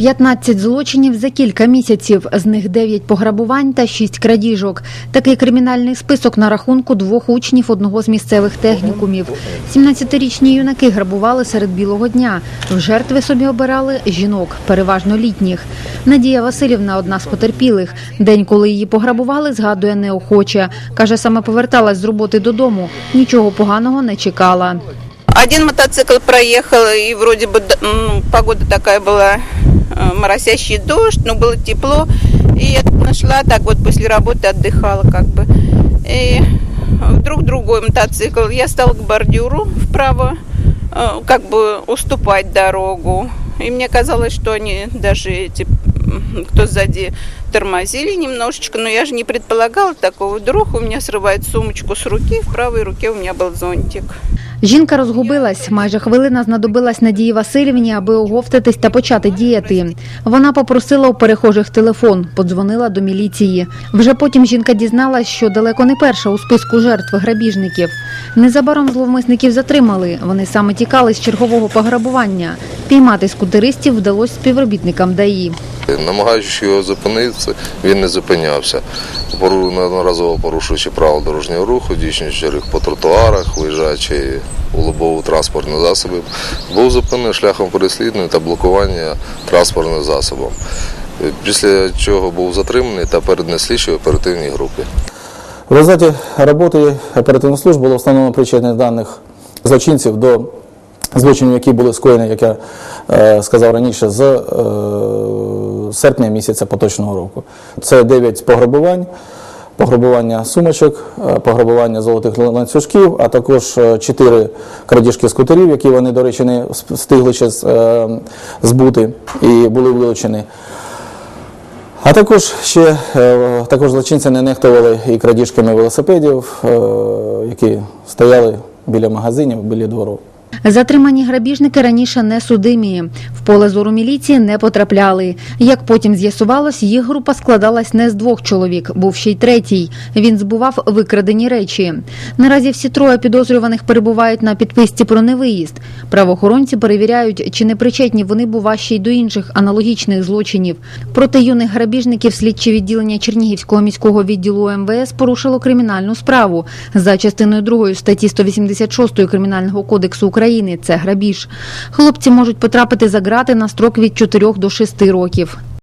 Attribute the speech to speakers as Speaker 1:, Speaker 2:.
Speaker 1: 15 злочинів за кілька місяців, з них 9 пограбувань та 6 крадіжок. Такий кримінальний список на рахунку двох учнів одного з місцевих технікумів. 17-річні юнаки грабували серед білого дня. В жертви собі обирали жінок, переважно літніх. Надія Васильівна одна з потерпілих. День, коли її пограбували, згадує неохоче. Каже, саме поверталась з роботи додому. Нічого поганого не чекала.
Speaker 2: Один мотоцикл проехал, и вроде бы д- м, погода такая была, э, моросящий дождь, но было тепло. И я нашла так вот после работы отдыхала как бы. И вдруг другой мотоцикл. Я стала к бордюру вправо, э, как бы уступать дорогу. И мне казалось, что они даже эти, кто сзади тормозили немножечко, но я же не предполагала такого. Вдруг у меня срывает сумочку с руки, в правой руке у меня был зонтик.
Speaker 1: Жінка розгубилась. Майже хвилина знадобилась Надії Васильівні, аби оговтатись та почати діяти. Вона попросила у перехожих телефон, подзвонила до міліції. Вже потім жінка дізналась, що далеко не перша у списку жертв грабіжників. Незабаром зловмисників затримали. Вони саме тікали з чергового пограбування. Піймати скутеристів вдалося співробітникам ДАІ.
Speaker 3: Намагаючись його зупинити, він не зупинявся. Неодноразово порушуючи правила дорожнього руху, дійснюючи рух по тротуарах, виїжджаючи у лобову транспортні засоби, був зупинений шляхом переслідування та блокування транспортним засобом. Після чого був затриманий та переданий слідчій оперативній групі.
Speaker 4: В результаті роботи оперативних служб було встановлено причетність даних злочинців до злочинів, які були скоєні, як я е, сказав раніше, з е, серпня місяця поточного року. Це 9 пограбувань, пограбування сумочок, е, пограбування золотих ланцюжків, а також 4 крадіжки скутерів, які вони, до речі, не встигли ще е, збути і були вилучені. А також ще е, також злочинці не нехтували і крадіжками велосипедів, е, які стояли біля магазинів, біля двору.
Speaker 1: Затримані грабіжники раніше не судимі. В поле зору міліції не потрапляли. Як потім з'ясувалось, їх група складалась не з двох чоловік, був ще й третій. Він збував викрадені речі. Наразі всі троє підозрюваних перебувають на підписці про невиїзд. Правоохоронці перевіряють, чи не причетні вони бува ще й до інших аналогічних злочинів. Проти юних грабіжників слідче відділення Чернігівського міського відділу МВС порушило кримінальну справу за частиною 2 статті 186 Кримінального кодексу України. Це грабіж. Хлопці можуть потрапити за грати на строк від 4 до 6 років.